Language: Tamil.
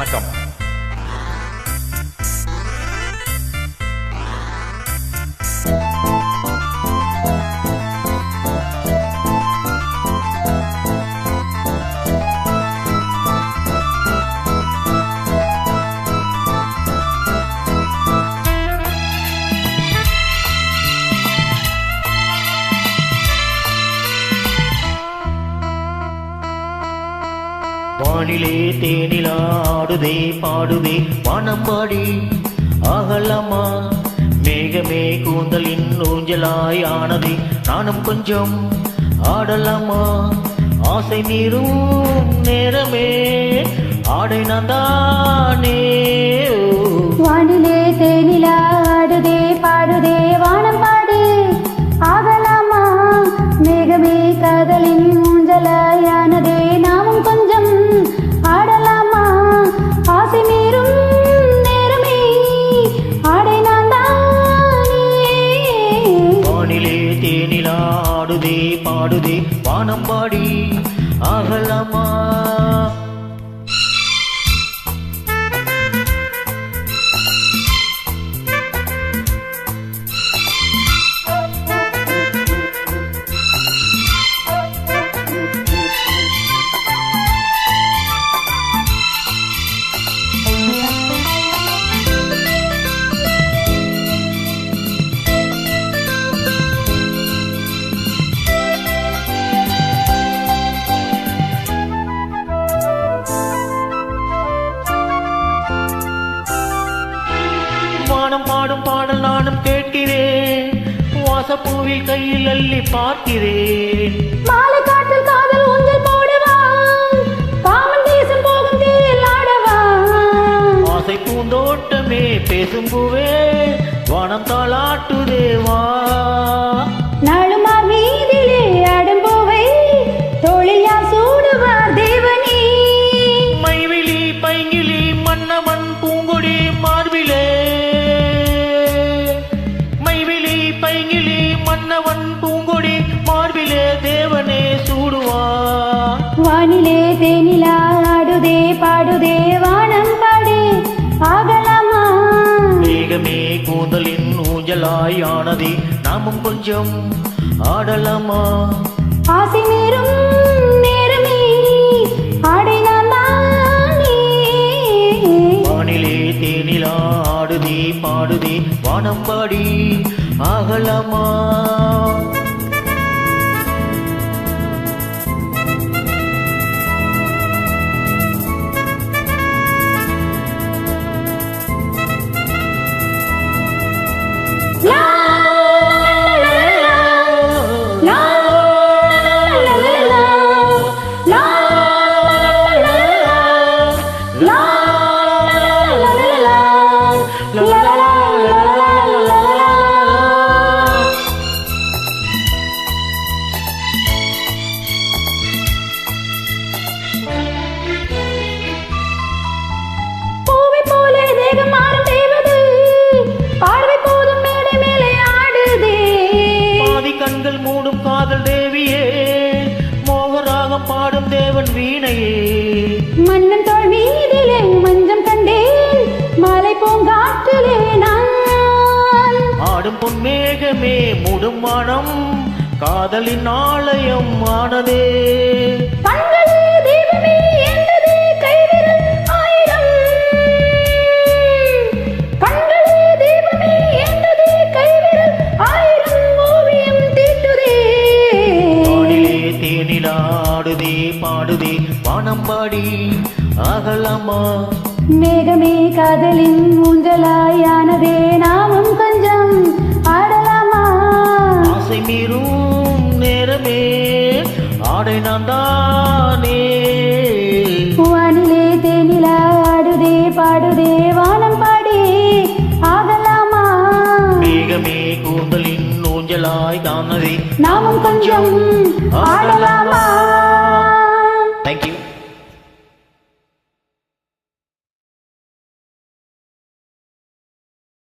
வணக்கம் வானிலே தேனிலாடுதே பாடுதே வானம்பாடி ஆகலாமா மேகமே கூந்தலின் ஊஞ்சலாய் ஆனதே நானும் கொஞ்சம் ஆடலாமா? ஆசை மீறும் நேரமே ஆடை நான் தானே வானம் பாடி ஆகலாமா வாசப்பூவில் கையில் அள்ளி பார்க்கிறேன். மாலை காற்றில் காதல் ஊஞ்சல் போடவா காமன் தேசம் போகும் தேரில் ஆடவா ஆசை பூந்தோட்டமே பேசும் பூவே வானம் தாளாட்டுதேவா. தேனிலா ஆடுதே பாடுதே வானம் பாடு ஆகலாமா மேகமே கூந்தலின் ஊஞ்சலாய் ஆனதே நாமும் கொஞ்சம் ஆடலாமா? ஆசை நேரமே ஆடை நான் தானே. வானிலே தேனிலா ஆடுதே பாடுதே வானம் பாடி ஆகலாமா? மூடும் காதல் தேவியே. மோகராகம் பாடும் தேவன் வீணையே. ஆடும் பொன்மேகமே மூடும் வானம் காதலின் ஆலயம் ஆனதே. தேனிலாடுதே பாடுதே. வானம் பாடி ஆகலாமா மேகமே காதலின் ஊஞ்சலாயானதே நாமும் கொஞ்சம் ஆசை மீறும் நேரமே. ஆடை நான் தானே. வானிலே தேனிலா ஆடுதே பாடுதே வானம் பாடி ஆகலாமா? மேகமே கூந்தலின் ஊஞ்சலாய் தானதே. நாமும் கொஞ்சம்